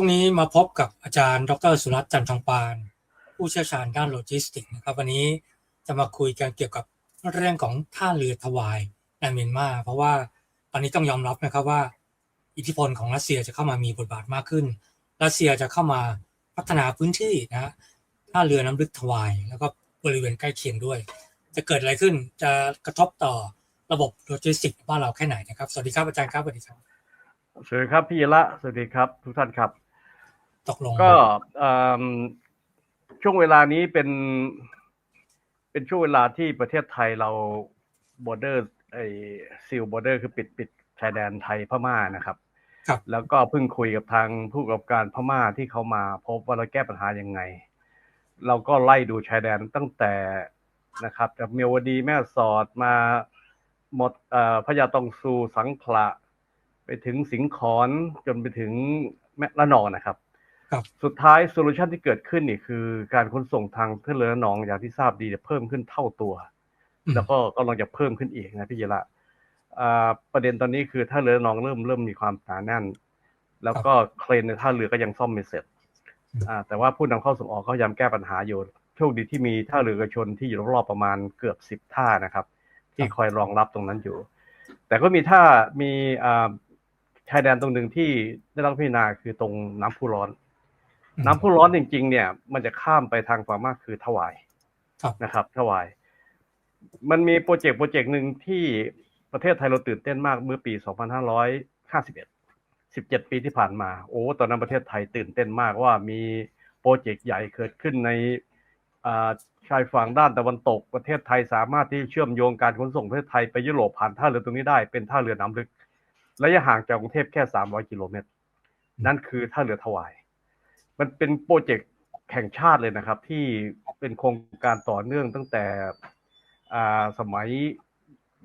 ช่วงนี้มาพบกับอาจารย์ ดรสุรัตน์จันทองปาน ผู้เชี่ยวชาญด้านโลจิสติกส์นะครับ วันนี้จะมาคุยกันเกี่ยวกับเรื่องของท่าเรือถวายในเมียนมา เพราะว่าตอนนี้ต้องยอมรับนะครับว่า อิทธิพลของรัสเซียจะเข้ามามีบทบาทมากขึ้น รัสเซียจะเข้ามาพัฒนาพื้นที่นะฮะท่าเรือน้ำลึกถวาย แล้วก็บริเวณใกล้เคียงด้วย จะเกิดอะไรขึ้นจะกระทบต่อระบบโลจิสติกส์บ้านเราแค่ไหนนะครับ สวัสดีครับอาจารย์ครับสวัสดีครับ สวัสดีครับพี่ละ สวัสดีครับ ทุกท่านครับ ตกลงก็เอิ่มช่วงเวลานี้เป็น เป็นช่วงเวลาที่ประเทศไทยเราบอร์เดอร์ไอซีลบอร์เดอร์คือปิดปิดชายแดนไทยพม่านะครับครับแล้วก็เพิ่งคุยกับทางผู้ประกอบการพม่าที่เขามาพบว่าเราแก้ปัญหายังไง เราก็ไล่ดูชายแดนตั้งแต่นะครับจากเมียวดีแม่สอดมาหมดเอ่อพญาตองซูสังขละ ไปถึงสิงขอนจนไปถึงแม่ละนองนะครับครับ สุดท้ายโซลูชันที่เกิดขึ้นนี่คือการขนส่งทางเพื่อเรือละนองอย่างที่ทราบดีจะเพิ่มขึ้นเท่าตัวอืมแล้วก็กำลังจะเพิ่มขึ้นอีกนะพี่เยละอ่าประเด็นตอนนี้คือท่าเรือละนองเริ่มเริ่มมีความหนาแน่น แล้วก็เครนในท่าเรือก็ยังซ่อมไม่เสร็จอืมอ่าแต่ว่าผู้นำเข้าส่งออกก็พยายามแก้ปัญหาอยู่โชคดีที่มีท่าเรือเอกชนที่อยู่รอบๆประมาณเกือบสิบท่านะครับ ที่คอยรองรับตรงนั้นอยู่ แต่ก็มีท่ามีอ่าชายแดนตรงหนึ่งที่ได้รับพิจารณาคือตรงน้ำพุร้อนอืม น้ำพุร้อนจริง ๆ เนี่ย มันจะข้ามไปทางฝั่งมากคือถวายครับนะครับถวาย มันมีโปรเจกต์โปรเจกต์หนึ่งที่ประเทศไทยเราตื่นเต้นมากเมื่อปี 2551 17 ปีที่ผ่านมา โอ้ตอนนั้นประเทศไทยตื่นเต้นมากว่ามีโปรเจกต์ใหญ่เกิดขึ้นในอ่าชายฝั่งด้านตะวันตก ประเทศไทยสามารถที่เชื่อมโยงการขนส่งประเทศไทยไปยุโรปผ่านท่าเรือตรงนี้ได้เป็นท่าเรือน้ำลึกระยะห่างจากกรุงเทพแค่ 300 กิโลเมตร นั่นคือท่าเรือถวาย มันเป็นโปรเจกต์แห่งชาติเลยนะครับ ที่เป็นโครงการต่อเนื่องตั้งแต่อ่าสมัย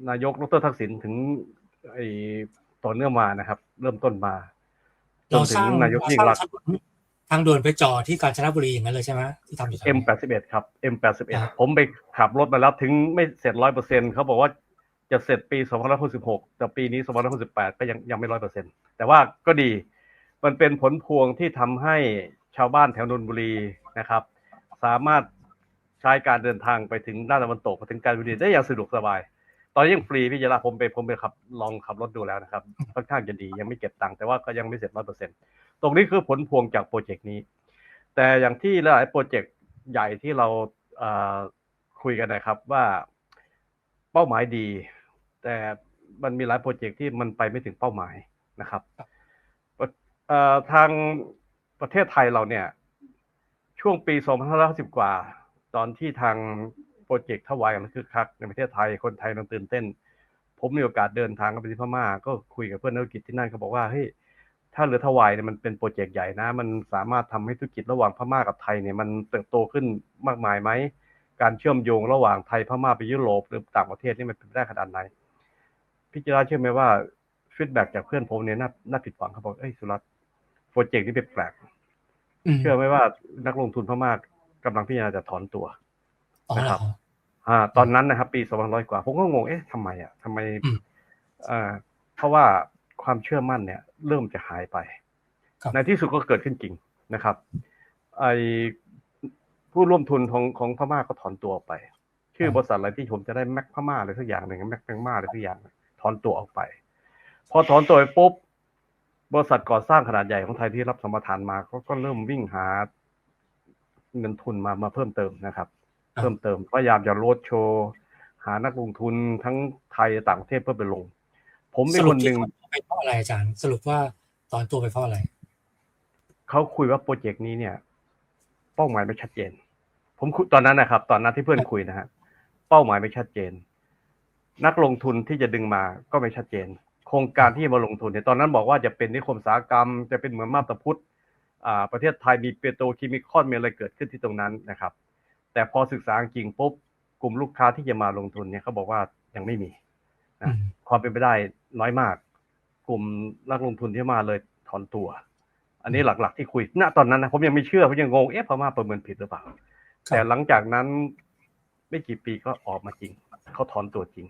นายกดรทักษิณถึงไอ้ต่อเนื่องมานะครับ เริ่มต้นมาจเรานถึสร้างงนายกยิ่งรักษณ์ทางด่วนไปจอดที่กาญจนบุรีอย่างนั้นเลยใช่ไหมที่ทำอยู่แถวนั้น M81 ครับอ่า M81 ผมไปขับรถมาแล้วถึงไม่เสร็จร้อยเปอร์เซ็นเขาบอกว่าจะเสร็จปี2566แต่ปีนี้2568ก็ยังยังไม่ร้อยเปอร์เซ็นแต่ว่าก็ดี มันเป็นผลพวงที่ทำให้ ชาวบ้านแถวนนทบุรีนะครับ สามารถใช้การเดินทางไปถึงด้านตะวันตกไปถึงการบุรีได้อย่างสะดวกสบาย ตอนนี้ยังฟรีพี่ยาลาผมไปผมไปขับลองขับรถดูแล้วนะครับค่อนข้างจะดียังไม่เก็บตังค์แต่ว่าก็ยังไม่เสร็จร้อยเปอร์เซ็นตรงนี้คือผลพวงจากโปรเจกต์นี้ แต่อย่างที่หลายๆโปรเจกต์ใหญ่ที่เราเอ่อคุยกันนะครับว่าเป้าหมายดี แต่มันมีหลายโปรเจกต์ที่มันไปไม่ถึงเป้าหมายนะครับเอ่อทาง ประเทศไทยเราเนี่ย ช่วงปี2550กว่า ตอนที่ทางโปรเจกต์ทวายมันคือคักในประเทศไทยคนไทยกำลังตื่นเต้น ผมมีโอกาสเดินทางไปที่พม่าก็คุยกับเพื่อนนักธุรกิจที่นั่นเขาบอกว่าเฮ้ยถ้าเรือทวายเนี่ยมันเป็นโปรเจกต์ใหญ่นะ มันสามารถทำให้ธุรกิจระหว่างพม่ากับไทยเนี่ยมันเติบโตขึ้นมากมายไหม การเชื่อมโยงระหว่างไทยพม่าไปยุโรปหรือต่างประเทศนี่มันเป็นไปได้ขนาดไหนพี่จิราเชื่อไหมว่าฟีดแบ็กจากเพื่อนผมเนี่ยน่าน่าผิดหวังเขาบอกเอ้ยสุรัตน์ โปรเจกต์นี้แปลกมเชื่อไหมว่านักลงทุนพม่ากำลังพิจารณาจะถอนตัวอ๋อเหรนะครัอบอ่า ตอนนั้นนะครับ ปี2500กว่า ผมก็งงเอ๊ะทำไมอะทำไมอืมอ่าเพราะว่าความเชื่อมั่นเนี่ย เริ่มจะหายไปครับในที่สุดก็เกิดขึ้นจริงนะครับไอผู้ร่วมทุนของของพม่าก็ถอนตัวออกไป ชื่อบริษัทอะไรที่ผมจะได้แม็กพม่าอะไรสักอย่างหนึ่งแม็กแมงมาอะไรสักอย่างถอนตัวออกไป พอถอนตัวไปปุ๊บ บริษัทก่อสร้างขนาดใหญ่ของไทยที่รับสมปทานมาก็ก็เริ่มวิ่งหาเงินทุนมามาเพิ่มเติมนะครับครับ เพิ่มเติมพยายามจะโรดโชว์หานักลงทุนทั้งไทยและต่างประเทศเพื่อไปลง ผมสเป็นรุคปนหที่นึ่งถอนตัวไปเพราะอะไรอาจารย์ สรุปว่าตอนตัวไปเพราะอะไรเขาคุยว่าโปรเจกต์นี้เนี่ย เป้าหมายไม่ชัดเจน ผมคุยตอนนั้นนะครับ ตอนนั้นที่เพื่อนคุยนะฮะเป้าหมายไม่ชัดเจน นักลงทุนที่จะดึงมาก็ไม่ชัดเจนโครงการที่จะมาลงทุนเนี่ยตอนนั้นบอกว่าจะเป็นนิคมอุตสาหกรรม จะเป็นเหมือนมาบตาพุทธอ่าประเทศไทยมีเปโตรเคมีคอนมีอะไรเกิดขึ้นที่ตรงนั้นนะครับ แต่พอศึกษาจริงปุ๊บกลุ่มลูกค้าที่จะมาลงทุนเนี่ยเขาบอกว่ายังไม่มีอืมความเป็นไปได้น้อยมาก กลุ่มนักลงทุนที่มาเลยถอนตัว อันนี้หลักๆที่คุยณตอนนั้นนะผมยังไม่เชื่อผมยังงงเอ๊ะพม่าประเมินผิดหรือเปล่าครับแต่หลังจากนั้นไม่กี่ปีก็ออกมาจริงเขาถอนตัวจริง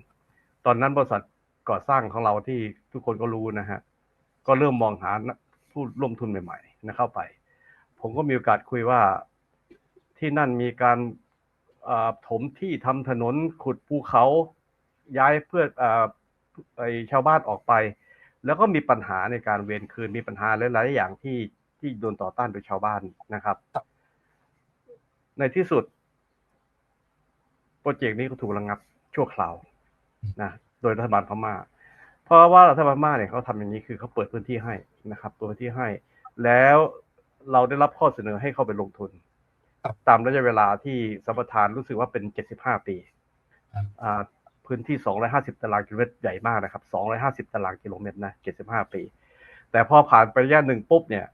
ตอนนั้นบริษัท ก่อสร้างของเราที่ทุกคนก็รู้นะฮะก็เริ่มมองหาผู้ร่วมทุนใหม่นะเข้าไป ผมก็มีโอกาสคุยว่าที่นั่นมีการถมที่ทำถนนขุดภูเขาย้ายเพื่ออไอชาวบ้านออกไป แล้วก็มีปัญหาในการเวรคืนมีปัญหาหลายๆอย่างที่ที่โดนต่อต้านโดยชาวบ้านนะครับ ในที่สุด โปรเจกต์นี้ก็ถูกระงับชั่วคราวนะ โดยรัฐบาลพม่า เพราะว่ารัฐบาลพม่าเนี่ยเขาทำอย่างนี้คือเขาเปิดพื้นที่ให้นะครับเปิดพื้นที่ให้ แล้วเราได้รับข้อเสนอให้เข้าไปลงทุนครับตามระยะเวลาที่สัมปทานรู้สึกว่าเป็น75ปีครับอ่าพื้นที่ 250 ตารางกิโลเมตรใหญ่มากนะครับ 250 ตารางกิโลเมตรนะ75 ปี แต่พอผ่านไประยะหนึ่งปุ๊บเนี่ย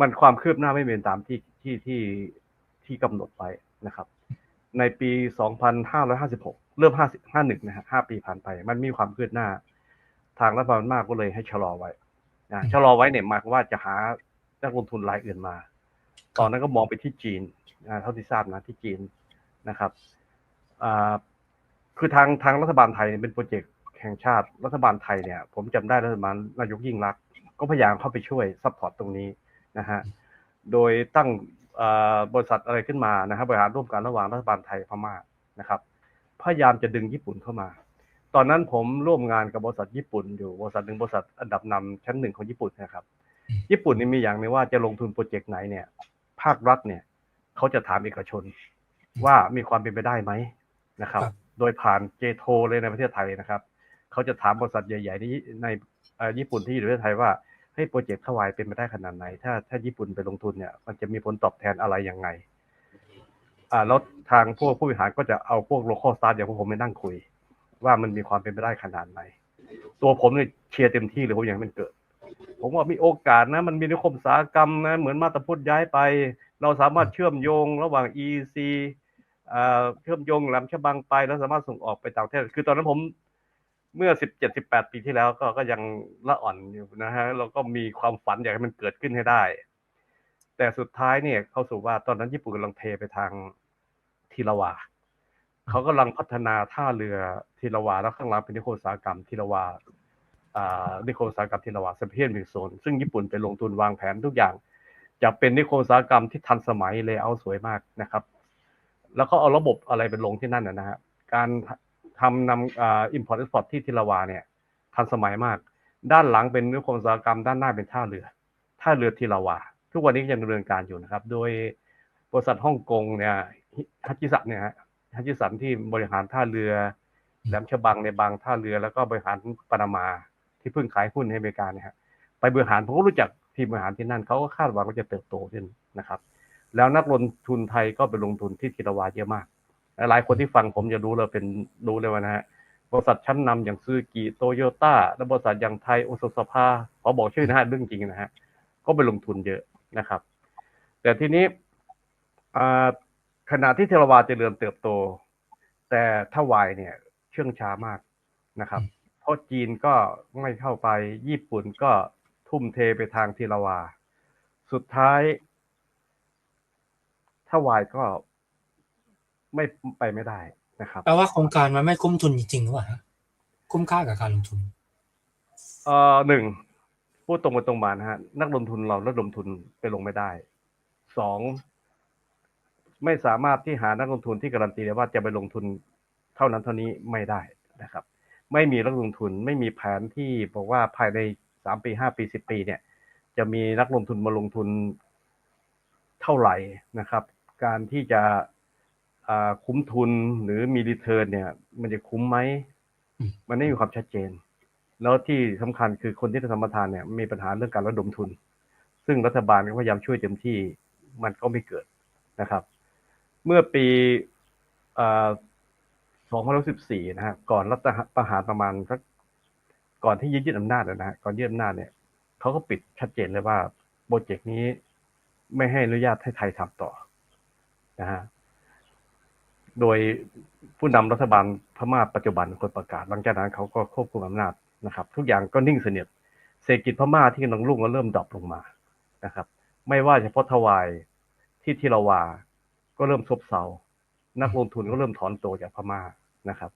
มันความคืบหน้าไม่เป็นตามที่ที่ที่ที่กำหนดไว้นะครับ ในปี 2556 เริ่ม50 51นะฮะ5ปีผ่านไป มันมีความคืบหน้า ทางรัฐบาลมากก็เลยให้ชะลอไว้นะอืมชะลอไว้เนี่ยหมายความว่าจะหานักลงทุนรายอื่นมา ตอนนั้นก็มองไปที่จีนอ่าเท่าที่ทราบนะที่จีนนะครับอ่าคือทางทางรัฐบาลไทยเนี่ยเป็นโปรเจกต์แห่งชาติรัฐบาลไทยเนี่ย ผมจำได้รัฐบาลนายกยิ่งรักษณ์ก็พยายามเข้าไปช่วยซัพพอร์ตตรงนี้นะฮะโดยตั้งอ่าบริษัทอะไรขึ้นมานะครับบริหารร่วมกันระหว่างรัฐบาลไทยพม่านะครับ พยายามจะดึงญี่ปุ่นเข้ามา ตอนนั้นผมร่วมงานกับบริษัทญี่ปุ่นอยู่บริษัทหนึ่งบริษัทอันดับนำชั้นหนึ่งของญี่ปุ่นนะครับอืมญี่ปุ่นนี่มีอย่างหนึงว่าจะลงทุนโปรเจกต์ไหนเนี่ย ภาครัฐเนี่ยเขาจะถามเอกชนว่ามีความเป็นไปได้ไหมนะครับครับโดยผ่านเจโทเลยในประเทศไทยนะครับ เขาจะถามบริษัทใหญ่ๆในในเอ่อญี่ปุ่นที่อยู่ในประเทศไทยว่าให้โปรเจกต์ถวายเป็นไปได้ขนาดไหน ถ้าถ้าญี่ปุ่นไปลงทุนเนี่ย มันจะมีผลตอบแทนอะไรยังไง อ่าแล้วทางพวกผู้บริหารก็จะเอาพวกโลคอลสตาร์อย่างพวกผมไปนั่งคุย ว่ามันมีความเป็นไปได้ขนาดไหน ตัวผมเนี่ยเชียร์เต็มที่เลยผมอยากให้มันเกิด ผมว่ามีโอกาสนะ มันมีนิคมอุตสาหกรรมนะเหมือนมาตาพุทธย้ายไป เราสามารถเชื่อมโยงระหว่าง EC เอ่อเชื่อมโยงแหลมฉบังไปแล้วสามารถส่งออกไปต่างประเทศ คือตอนนั้นผมเมื่อสิบเจ็ดสิบแปดปีที่แล้วก็ก็ยังละอ่อนอยู่นะฮะเราก็มีความฝันอยากให้มันเกิดขึ้นให้ได้ แต่สุดท้ายเนี่ยเข้าสู่ว่าตอนนั้นญี่ปุ่นกำลังเทไปทาง ทีละวาเขากำลังพัฒนาท่าเรือทีละวาแล้วข้างหลังเป็นนิคมอุตสาหกรรมทีละวาอ่านิคมอุตสาหกรรมทีละวาเซเพียนมิโซนซึ่งญี่ปุ่นไปลงทุนวางแผนทุกอย่าง จะเป็นนิคมอุตสาหกรรมที่ทันสมัยเลยเอาสวยมากนะครับ แล้วก็เอาระบบอะไรไปลงที่นั่นนะนะฮะการทำนำอ่าอินพอร์ตเอ็กซ์พอร์ตที่ทีละวาเนี่ยทันสมัยมาก ด้านหลังเป็นนิคมอุตสาหกรรมด้านหน้าเป็นท่าเรือท่าเรือทีละวาทุกวันนี้ยังดำเนินการอยู่นะครับ โดยบริษัทฮ่องกงเนี่ย ฮัจิสันเนี่ยฮะฮัจิสันที่บริหารท่าเรือแหลมฉบังในบางท่าเรือแล้วก็บริหารปานามาที่เพิ่งขายหุ้นให้อเมริกาเนี่ยฮะไปบริหารผมก็รู้จักทีมบริหารที่นั่นเขาก็คาดหวังว่าจะเติบโตขึ้นนะครับ แล้วนักลงทุนไทยก็ไปลงทุนที่ทีละวาเยอะมากหลายคนที่ฟังผมจะรู้เลยเป็นรู้เลยว่านะฮะบริษัทชั้นนำอย่างซูกิโตโยต้าและบริษัทอย่างไทยโอโซสภาขอบอกชื่อนะฮะเรื่องจริงนะฮะก็ไปลงทุนเยอะนะครับ แต่ทีนี้อ่า ขณะที่เทรวาเจริญเติบโต แต่ถ้าวายเนี่ยเชื่องช้ามากนะครับ เพราะจีนก็ไม่เข้าไปญี่ปุ่นก็ทุ่มเทไปทางทีละวา สุดท้าย ถ้าวายก็ไม่ไปไม่ได้นะครับแปลว่าโครงการมันไม่คุ้มทุนจริงๆหรือเปล่าฮะคุ้มค่ากับการลงทุนเอ่อหนึ่งพูดตรงไปตรงมานะฮะนักลงทุนเราระดมทุนไปลงไม่ได้สอง ไม่สามารถที่หานักลงทุนที่การันตีได้ว่าจะไปลงทุนเท่านั้นเท่านี้ไม่ได้นะครับ ไม่มีนักลงทุนไม่มีแผนที่บอกว่าภายในสามปีห้าปีสิบปีเนี่ย จะมีนักลงทุนมาลงทุนเท่าไหร่นะครับ การที่จะอ่าคุ้มทุนหรือมีรีเทิร์นเนี่ย มันจะคุ้มไหมอืมมันไม่มีความชัดเจน แล้วที่สำคัญคือคนที่ได้สัมปทานเนี่ยมีปัญหาเรื่องการระดมทุน ซึ่งรัฐบาลก็พยายามช่วยเต็มที่มันก็ไม่เกิดนะครับ เมื่อปีอ2014 นะฮะ ก่อนรัฐประหารประมาณสักก่อนที่ยึดอำนาจนะฮะ ก่อนยึดอำนาจเนี่ยเขาก็ปิดชัดเจนเลยว่าโปรเจกต์นี้ไม่ให้อนุญาตให้ไทยทำต่อนะฮะ โดยผู้นำรัฐบาลพม่าปัจจุบันคนประกาศ หลังจากนั้นเขาก็ควบคุมอำนาจนะครับ ทุกอย่างก็นิ่งสนิทเศรษฐกิจพม่าที่กำลังรุ่งก็เริ่มดรอปลงมานะครับ ไม่ว่าเฉพาะทวายที่ทิราวา ก็เริ่มซบเซานักลงทุนก็เริ่มถอนตัวจากพม่านะครับ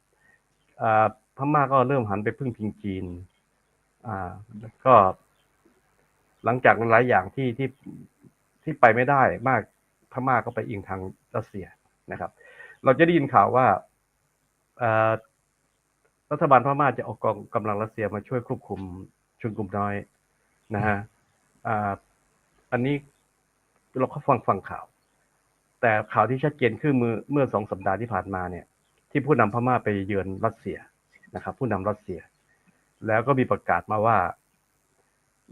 อ่าพม่าก็เริ่มหันไปพึ่งพิงจีนอ่าก็ หลังจากหลายอย่างที่ที่ที่ไปไม่ได้มากพม่าก็ไปอิงทางรัสเซียนะครับ เราจะได้ยินข่าวว่าอ่อรัฐบาลพม่าจะเอากองกำลังรัสเซียมาช่วยควบคุมชนกลุ่มน้อยนะฮะอ่าอันนี้เราก็ฟังฟังข่าว แต่ข่าวที่ชัดเจนคือเมื่อเมื่อสองสัปดาห์ที่ผ่านมาเนี่ย ที่ผู้นำพม่าไปเยือนรัสเซียนะครับ ผู้นำรัสเซีย แล้วก็มีประกาศมาว่า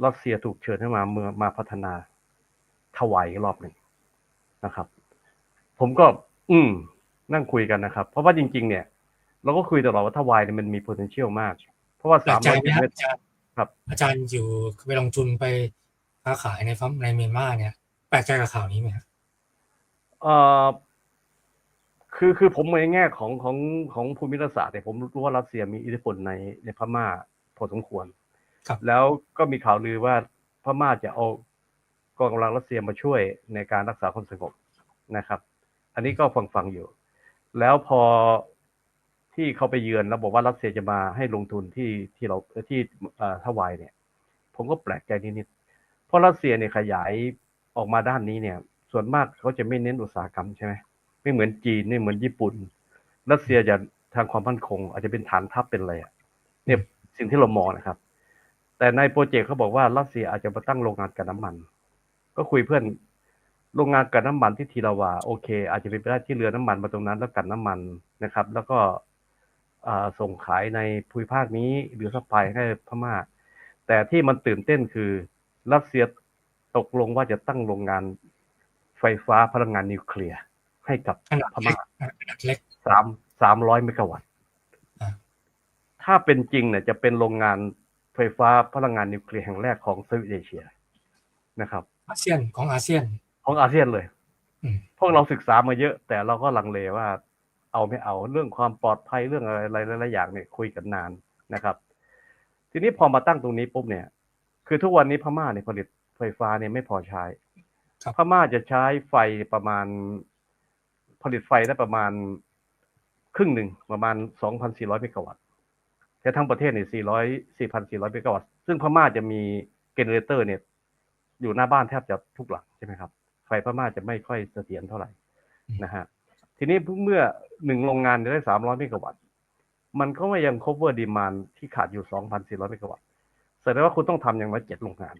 รัสเซียถูกเชิญให้มาเมืองมาพัฒนาถวายอีกรอบหนึ่งนะครับ ผมก็ อืม นั่งคุยกันนะครับ เพราะว่าจริง ๆ เนี่ย เราก็คุยตลอดว่าถวายเนี่ยมันมี potential มาก เพราะว่าแปลสากมใจร้อยไหมกิโลครับเมตรอาจารย์ครับ อาจารย์อยู่ไปลงทุนไปค้าขายในฟัมในเมียนมาเนี่ยแปลกใจกับข่าวนี้ไหมครับ เอ่อคือคือผมในแง่ของของของภูมิรัฐศาสตร์เนี่ยผมรู้ว่ารัสเซียมีอิทธิพลในในพม่าพอสมควร ครับ แล้วก็มีข่าวลือว่าพม่าจะเอากองกำลังรัสเซียมาช่วยในการรักษาความสงบนะครับ อันนี้ก็ฟังฟังอยู่ แล้วพอที่เขาไปเยือนแล้วบอกว่ารัสเซียจะมาให้ลงทุนที่ที่เราที่เอ่อทวายเนี่ย ผมก็แปลกใจนิดๆเพราะรัสเซียเนี่ยขยายออกมาด้านนี้เนี่ย ส่วนมากเขาจะไม่เน้นอุตสาหกรรมใช่ไหมไม่เหมือนจีนไม่เหมือนญี่ปุ่นรัสเซียจะทางความมั่นคง อาจจะเป็นฐานทัพเป็นอะไรอะเนี่ยสิ่งที่เรามองนะครับ แต่ในโปรเจกต์เขาบอกว่ารัสเซียอาจจะมาตั้งโรงงานกันน้ำมัน ก็คุยเพื่อนโรงงานกันน้ำมันที่ทีละวาโอเค อาจจะเป็นไปได้ที่เรือน้ำมันมาตรงนั้น แล้วกันน้ำมันนะครับ แล้วก็ส่งขายในภูมิภาคนี้หรือซัพพลายให้พม่า แต่ที่มันตื่นเต้นคือรัสเซียตกลงว่าจะตั้งโรงงาน ไฟฟ้าพลังงานนิวเคลียร์ให้กับขนาดพเล็ม่ากขนาดเล็กสามสามร้อยเมกะวัตต์อ่าถ้าเป็นจริงเนี่ยจะเป็นโรงงานไฟฟ้าพลังงานนิวเคลียร์แห่งแรกของเซาท์เอเชียนะครับ อาเซียนของอาเซียนของอาเซียนเลยอืมพวกเราศึกษามาเยอะ แต่เราก็ลังเลว่า เอาไม่เอาเรื่องความปลอดภัยเรื่องอะไรหลายๆอย่างเนี่ยคุยกันนานนะครับ ทีนี้พอมาตั้งตรงนี้ปุ๊บเนี่ย คือทุกวันนี้พม่าเนี่ยผลิตไฟฟ้าเนี่ยไม่พอใช้ครับ พม่าจะใช้ไฟประมาณ ผลิตไฟได้ประมาณครึ่งหนึ่งประมาณ 2,400 เมกะวัตต์แต่ทั้งประเทศเนี่ย400 4,400 เมกะวัตต์ ซึ่งพม่าจะมีเจเนเรเตอร์เนี่ยอยู่หน้าบ้านแทบจะทุกหลังใช่ไหมครับ ไฟพม่าจะไม่ค่อยเสถียรเท่าไหร่นะฮะ ทีนี้เมื่อหนึ่งโรงงานได้ 300 เมกะวัตต์ มันก็ไม่ยัง cover demand ที่ขาดอยู่ 2,400 เมกะวัตต์ แสดงว่าคุณต้องทำอย่างน้อยเจ็ดโรงงาน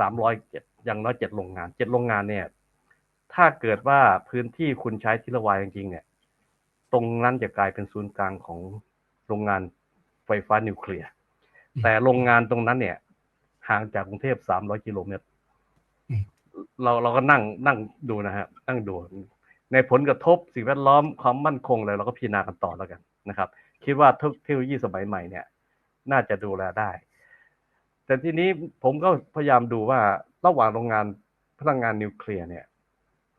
300เจ็ดอย่างน้อยเจ็ดโรงงานเจ็ดโรงงานเนี่ย ถ้าเกิดว่าพื้นที่คุณใช้ที่ละวายจริงๆเนี่ย ตรงนั้นจะกลายเป็นศูนย์กลางของโรงงานไฟฟ้านิวเคลียร์อืมแต่โรงงานตรงนั้นเนี่ย ห่างจากกรุงเทพ300กิโลเมตรอืมเราเราก็นั่งนั่งดูนะฮะนั่งดู ในผลกระทบสิ่งแวดล้อมความมั่นคงอะไรเราก็พิจารณากันต่อแล้วกันนะครับ คิดว่าเทคโนโลยีสมัยใหม่เนี่ย น่าจะดูแลได้ แต่ทีนี้ผมก็พยายามดูว่าระหว่างโรงงานพลังงานนิวเคลียร์เนี่ย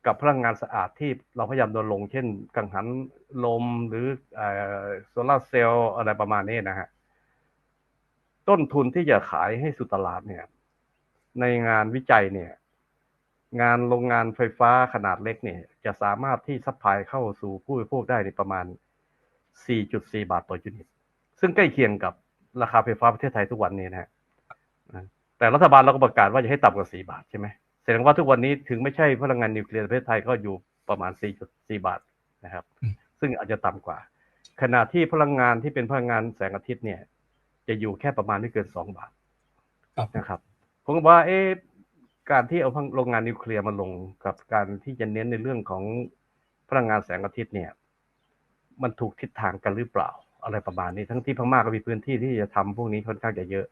กับพลังงานสะอาดที่เราพยายามดนลง เช่น กังหันลมหรือโซลาเซลล์อะไรประมาณนี้นะฮะต้นทุนที่จะขายให้สู่ตลาดเนี่ย ในงานวิจัยเนี่ย งานโรงงานไฟฟ้าขนาดเล็กเนี่ย จะสามารถที่ซัพพลายเข้าสู่ผู้บริโภคได้ในประมาณ 4.4 บาทต่อยูนิต ซึ่งใกล้เคียงกับราคาไฟฟ้าประเทศไทยทุกวันนี้นะฮะ แต่รัฐบาลเราก็ประกาศว่าจะให้ต่ำกว่า4บาทใช่ไหมแสดงว่าทุกวันนี้ถึงไม่ใช่พลังงานนิวเคลียร์ประเทศไทยก็อยู่ประมาณ 4.4 บาทนะครับอืมซึ่งอาจจะต่ำกว่า ขณะที่พลังงานที่เป็นพลังงานแสงอาทิตย์เนี่ย จะอยู่แค่ประมาณไม่เกิน 2 บาทครับนะครับผมก็ว่าเอ๊ะการที่เอาพลังโรงงานนิวเคลียร์มาลงกับการที่จะเน้นในเรื่องของพลังงานแสงอาทิตย์เนี่ย มันถูกทิศทางกันหรือเปล่า อะไรประมาณนี้ทั้งที่พม่าก็มีพื้นที่ที่จะทำพวกนี้ค่อนข้างจะเยอะ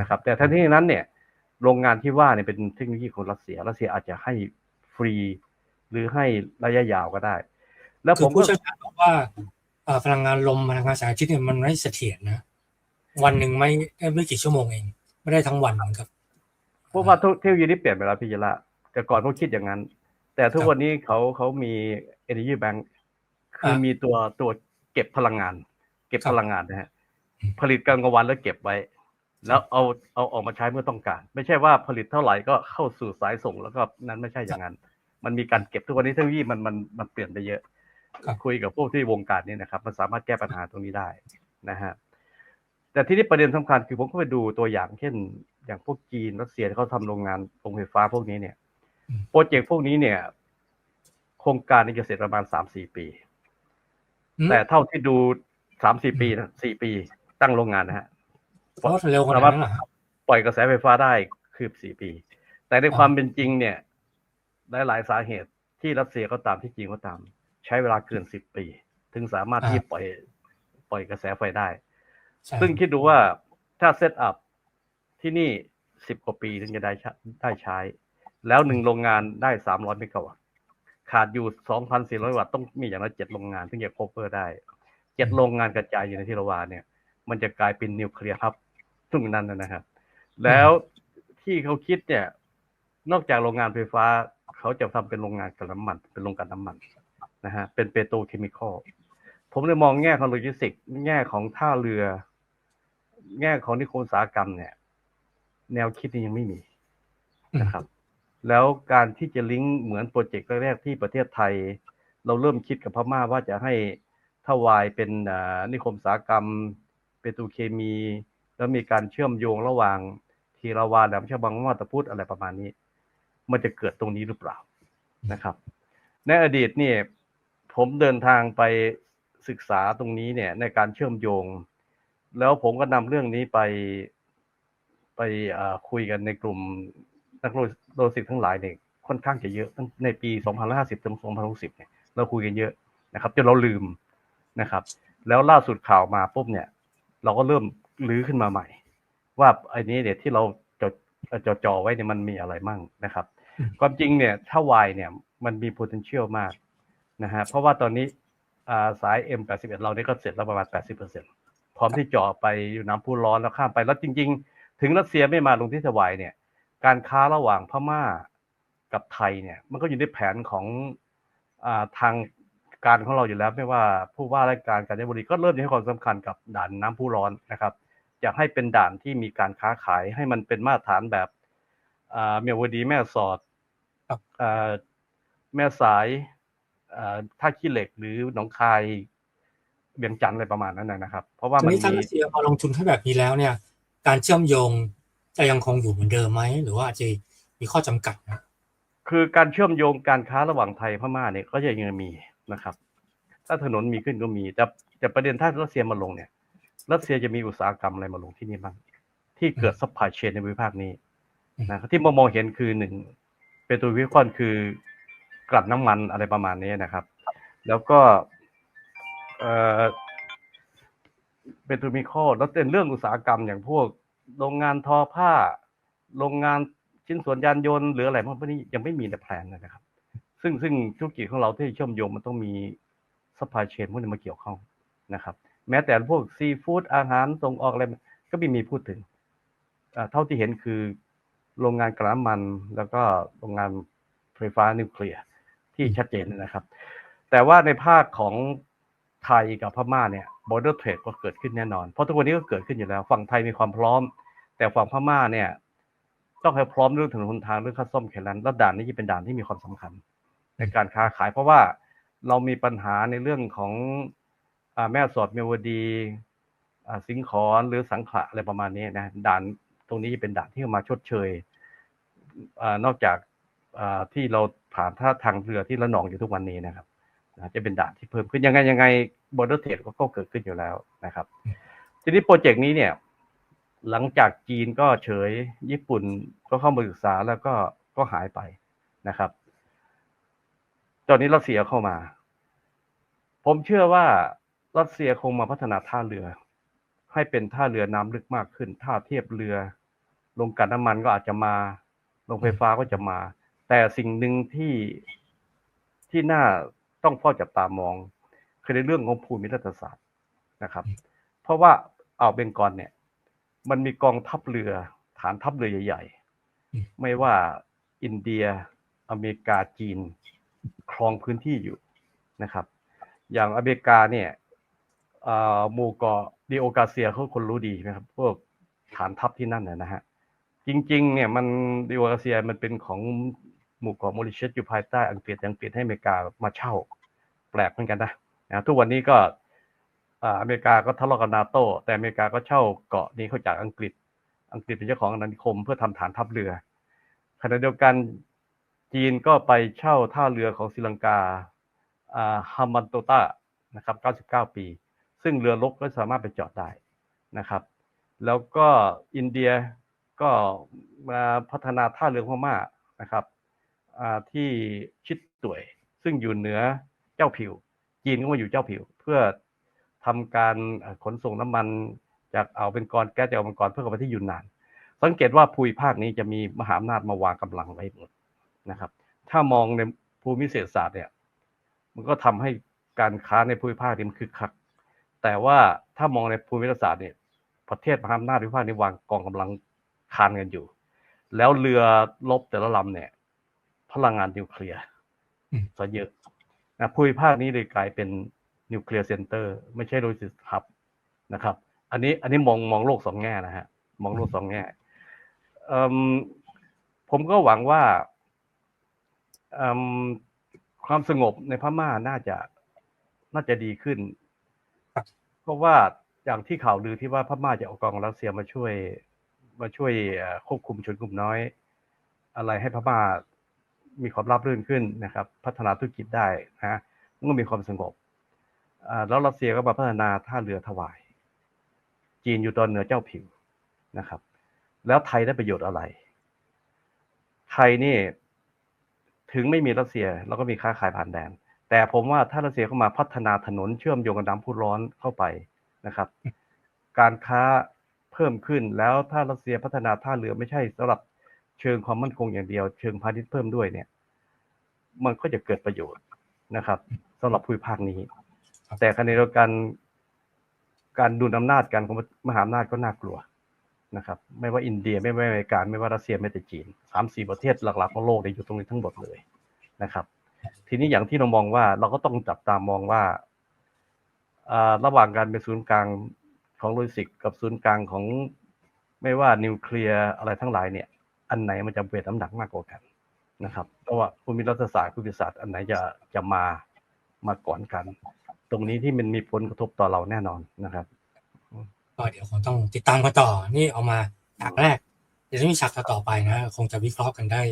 นะครับ แต่ทั้งที่นั้นเนี่ยโรงงานที่ว่าเนี่ยเป็นเทคโนโลยีของรัสเซีย รัสเซียอาจจะให้ฟรี หรือให้ระยะยาวก็ได้ แล้วคืผอมผู้ก็เชี่ยวชาญบอกว่าเอ่อพลังงานลมพลังงานแสงอาทิตย์เนี่ยมันไม่เสถียรนะ วันหนึ่งไม่ไม่กี่ชั่วโมงเอง ไม่ได้ทั้งวันเหมือนกับเพราะว่าเทคโนโลยีนี้เปลี่ยนไปแล้วพี่ยละแต่ก่อนเขาคิดอย่างนั้น แต่ทุกครับวันนี้เขาเขามี energy bank คืออ่ามีมีตัวตัวเก็บพลังงาน เก็บครับพลังงานนะฮะอืมผลิตกลางวันแล้วเก็บไว้ แล้วเอาเอาออกมาใช้เมื่อต้องการ ไม่ใช่ว่าผลิตเท่าไหร่ก็เข้าสู่สายส่งแล้วก็นั้นไม่ใช่อย่างนั้น มันมีการเก็บทุกวันนี้เทคโนโลยีมันมันมันเปลี่ยนไปเยอะครับคุยกับพวกที่วงการนี้นะครับ มันสามารถแก้ปัญหาตรงนี้ได้นะฮะแต่ที่นี้ประเด็นสำคัญคือผมก็ไปดูตัวอย่างเช่น อย่างพวกจีนรัสเซียที่เขาทำโรงงานโรงไฟฟ้าพวกนี้เนี่ยโปรเจกต์พวกนี้เนี่ย โครงการนี้จะเสร็จประมาณสามสี่ปีอืมแต่เท่าที่ดูสามสี่ปีนะสี่ปีตั้งโรงงานนะฮะ เพราะเร็วขนาดนั้นเหรอครับปล่อยกระแสไฟฟ้าได้คือสี่ปี แต่ในอ่าความเป็นจริงเนี่ยหลายๆสาเหตุที่รัสเซียก็ตามที่จีนก็ตาม ใช้เวลาเกินสิบปี ถึงสามารถที่ปล่อยปล่อยกระแสไฟได้ใช่ซึ่งคิดดูว่าถ้าเซตอัพที่นี่สิบกว่าปีถึงจะได้ใช้ได้ใช้ แล้วหนึ่งโรงงานได้สามร้อยเมกะวัตต์ขาดอยู่สองพันสี่ร้อยวัตต์ต้องมีอย่างละเจ็ดโรงงาน ถึงจะ cover ได้เจ็ดโรงงานกระจายอยู่ในที่ละวาเนี่ย มันจะกลายเป็นนิวเคลียร์ครับ ตรงนั้นนะครับ แล้วที่เขาคิดเนี่ย นอกจากโรงงานไฟฟ้า เขาจะทำเป็นโรงงานกับน้ำมัน เป็นโรงกลั่นน้ำมันนะฮะเป็นเปโตรเคมีคอลผมเลยมองแง่ของโลจิสติก แง่ของท่าเรือ แง่ของนิคมอุตสาหกรรมเนี่ย แนวคิดนี้ยังไม่มีนะครับ แล้วการที่จะลิงก์เหมือนโปรเจกต์แรกๆที่ประเทศไทย เราเริ่มคิดกับพม่าว่าจะให้ทวายเป็นนิคมอุตสาหกรรม เปโตรเคมี แล้วมีการเชื่อมโยงระหว่างทีราวาแหลมฉบังมาตะพุทธอะไรประมาณนี้ มันจะเกิดตรงนี้หรือเปล่านะครับ ในอดีตเนี่ยผมเดินทางไปศึกษาตรงนี้เนี่ย ในการเชื่อมโยง แล้วผมก็นำเรื่องนี้ไปไปคุยกันในกลุ่มนักโลจิสติกส์ทั้งหลายเนี่ยค่อนข้างจะเยอะตั้งในปี2550ถึง2060เนี่ยเราคุยกันเยอะนะครับจนเราลืมนะครับ แล้วล่าสุดข่าวมาปุ๊บเนี่ย เราก็เริ่ม ลื้อขึ้นมาใหม่ ว่าไอ้นี้เนี่ยที่เราจดจดจ่อไว้เนี่ยมันมีอะไรมั่งนะครับอืมความจริงเนี่ยถ้าวายเนี่ยมันมี potential มากนะฮะเพราะว่าตอนนี้อ่าสาย M81 เราเนี่ยก็เสร็จแล้วประมาณ 80%พร้อมที่เจาะไปอยู่น้ำพุร้อนแล้วข้ามไปแล้วจริง ๆ ถึงรัสเซียไม่มาลงที่ทวายเนี่ย การค้าระหว่างพม่ากับไทยเนี่ย มันก็อยู่ในแผนของอาทางการของเราอยู่แล้ว ไม่ว่าผู้ว่าราชการการจับุรีก็เริ่มให้ความสำคัญกับด่านน้ำพุร้อนนะครับ อยากให้เป็นด่านที่มีการค้าขายให้มันเป็นมาตรฐานแบบอ่าเมียวดีแม่สอดครับอ่าแม่สายอ่าท่าขี้เหล็กหรือหนองคายเบียงจันทร์อะไรประมาณนั้นนะนะครับ เพราะว่าทีมันนี้ถ้ามีรัสเซียพอลงทุนให้แบบนี้แล้วเนี่ย การเชื่อมโยงจะยังคงอยู่เหมือนเดิมไหมหรือว่าอาจจะมีข้อจำกัดนะคือการเชื่อมโยงการค้าระหว่างไทยพม่าเนี่ยก็จะยังมีนะครับ ถ้าถนนมีขึ้นก็มี แต่แต่ประเด็นถ้ารัสเซียมาลงเนี่ย รัสเซียจะมีอุตสาหกรรมอะไรมาลงที่นี่บ้าง ที่เกิดซัพพลายเชนในภูมิภาคนี้นะครับที่มองมองเห็นคือหนึ่งเป็นตัววิเคราะห์คือกลั่นน้ำมันอะไรประมาณนี้นะครับ แล้วก็เอ่อเป็นตัวมีข้อแล้วเป็นเรื่องอุตสาหกรรมอย่างพวกโรงงานทอผ้า โรงงานชิ้นส่วนยานยนต์หรืออะไรพวกนี้ยังไม่มีในแผนเลยนะครับ ซึ่งซึ่งธุรกิจของเราที่เชื่อมโยงมันต้องมีซัพพลายเชนพวกนี้มาเกี่ยวข้องนะครับ แม้แต่พวกซีฟู้ดอาหารส่งออกอะไรก็ไม่มีพูดถึงเท่าที่เห็นคือโรงงานกระน้ำมัน แล้วก็โรงงานไฟฟ้านิวเคลียร์ที่ชัดเจนนะครับ แต่ว่าในภาคของไทยกับพม่าเนี่ย border trade ก็เกิดขึ้นแน่นอน เพราะทุกวันนี้ก็เกิดขึ้นอยู่แล้ว ฝั่งไทยมีความพร้อม แต่ฝั่งพม่าเนี่ยต้องให้พร้อมเรื่องถนนหนทางเรื่องค่าซ่อมแข่งรันแล้วด่านนี้จะเป็นด่านที่มีความสำคัญ ในการค้าขายเพราะว่าเรามีปัญหาในเรื่องของ แม่สอดเมวดีสิงขรหรือสังขละอะไรประมาณนี้นะด่านตรงนี้จะเป็นด่านที่มาชดเชยอนอกจากที่เราผ่านท่าทางเรือที่ละนองอยู่ทุกวันนี้นะครับจะเป็นด่านที่เพิ่มขึ้นยังไงยังไงบอร์เดอร์เทรดก็เกิดขึ้นอยู่แล้วนะครับ ทีนี้โปรเจกต์นี้เนี่ย หลังจากจีนก็เฉยญี่ปุ่นก็เข้ามาศึกษาแล้วก็ก็หายไปนะครับ ตอนนี้รัสเซียเข้ามา ผมเชื่อว่า รัสเซียคงมาพัฒนาท่าเรือ ให้เป็นท่าเรือน้ำลึกมากขึ้น ท่าเทียบเรือโรงกันน้ำมันก็อาจจะมาโรงไฟฟ้าก็จะมา แต่สิ่งหนึ่งที่ที่น่าต้องเฝ้าจับตามอง คือในเรื่องของภูมิรัฐศาสตร์นะครับ เพราะว่าอ่าวเบงกอลเนี่ย มันมีกองทัพเรือ ฐานทัพเรือใหญ่ ๆ ไม่ว่าอินเดีย อเมริกาจีน ครองพื้นที่อยู่นะครับ อย่างอเมริกาเนี่ย หมู่เกาะดิโอกาเซียเขาคนรู้ดีใช่ไหมครับ พวกฐานทัพที่นั่นนะนะฮะ จริง ๆ เนี่ยมันดิโอกาเซียมันเป็นของหมู่เกาะมอริเชสอยู่ภายใต้อังกฤษยังเปลี่ยนให้อเมริกามาเช่า แปลกเหมือนกันนะนะทุกวันนี้ก็อเมริกาก็ทะเลาะกับนาโต้แต่อเมริกาก็เช่าเกาะนี้เข้าจากอังกฤษ อังกฤษเป็นเจ้าของอาณานิคมเพื่อทำฐานทัพเรือขณะเดียวกันจีนก็ไปเช่าท่าเรือของศรีลังกาอ่ามันโตตานะครับ 99 ปี ซึ่งเรือรบก็สามารถไปจอดได้นะครับ แล้วก็อินเดียก็มาพัฒนาท่าเรือพม่านะครับที่ชิดตุยซึ่งอยู่เหนือเจ้าผิว จีนก็มาอยู่เจ้าผิว เพื่อทำการขนส่งน้ำมันจากอ่าวเบงกอลแก๊สจากอ่าวเบงกอลเพื่อเข้าไปที่ยูนนาน สังเกตว่าภูมิภาคนี้จะมีมหาอำนาจมาวางกำลังไว้หมดนะครับ ถ้ามองในภูมิเศรษฐศาสตร์เนี่ย มันก็ทำให้การค้าในภูมิภาคนี้มันคึกคัก แต่ว่าถ้ามองในภูมิรัฐศาสตร์เนี่ยประเทศมหาอำนาจภูมิภาคนี้วางกองกำลังคานกันอยู่ แล้วเรือรบแต่ละลำเนี่ย พลังงานนิวเคลียร์ซะเยอะนะภูมิภาคนี้เลยกลายเป็นนิวเคลียร์เซ็นเตอร์ไม่ใช่โลจิสติกส์ฮับนะครับ อันนี้อันนี้มองมองโลกสองแง่นะฮะ มองโลกสองแง่ผมก็หวังว่าความสงบในพม่าน่าจะน่าจะดีขึ้น รับเพราะว่าอย่างที่ข่าวลือที่ว่าพม่าจะเอากองรัสเซียมาช่วยมาช่วยควบคุมชนกลุ่มน้อย อะไรให้พม่ามีความราบรื่นขึ้นนะครับ พัฒนาธุรกิจได้นะมันก็มีความสงบแล้วรัสเซียก็มาพัฒนาท่าเรือถวาย จีนอยู่ตอนเหนือเจ้าผิวนะครับ แล้วไทยได้ประโยชน์อะไร ไทยนี่ถึงไม่มีรัสเซียเราก็มีค้าขายผ่านแดน แต่ผมว่าถ้ารัสเซียเข้ามาพัฒนาถนนเชื่อมโยงกับน้ำพุร้อนเข้าไปนะครับ การค้าเพิ่มขึ้นแล้วถ้ารัสเซียพัฒนาท่าเรือไม่ใช่สำหรับเชิงความมั่นคงอย่างเดียว เชิงพาณิชย์เพิ่มด้วยเนี่ย มันก็จะเกิดประโยชน์นะครับสำหรับภูมิภาคนี้ครับแต่ขณะเดียวกันการดุลอำนาจกันของมหาอำนาจก็น่ากลัวนะครับ ไม่ว่าอินเดียไม่ว่าอเมริกาไม่ว่ารัสเซียไม่แต่จีนสามสี่ประเทศหลักๆของโลกเนี่ยอยู่ตรงนี้ทั้งหมดเลยนะครับ ทีนี้อย่างที่เรามองว่าเราก็ต้องจับตามองว่าระหว่างการเป็นศูนย์กลางของโลจิสติกกับศูนย์กลางของไม่ว่านิวเคลียร์อะไรทั้งหลายเนี่ย อันไหนมันจะเวทน้ำหนักมากกว่ากันนะครับเพราะว่าภูมิรัฐศาสตร์ภูมิศาสตร์อันไหนจะจะมามาก่อนกัน ตรงนี้ที่มันมีผลกระทบต่อเราแน่นอนนะครับก็เดี๋ยวคงต้องติดตามกันต่อ นี่เอามาฉากแรก เดี๋ยวจะมีฉากต่อไปนะ คงจะวิเคราะห์กันได้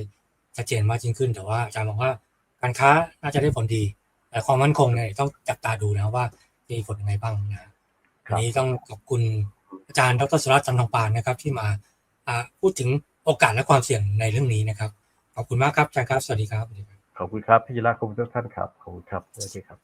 ชัดเจนมากยิ่งขึ้น แต่ว่าอาจารย์บอกว่า การค้าน่าจะได้ผลดี แต่ความมั่นคงเนี่ยต้องจับตาดูนะว่าจะมีผลยังไงบ้างนะครัวันบนี้ต้องขอบคุณอาจารย์ดรสุรัตน์จันทร์ทองปานนะครับ ที่มาอ่าพูดถึงโอกาสและความเสี่ยงในเรื่องนี้นะครับ ขอบคุณมากครับอาจารย์ครับ สวัสดีครับสวัสดีครับขอบคุณครับพี่จิระขอบคุณทุกท่านครับ ขอบคุณครับสวัสดีครับ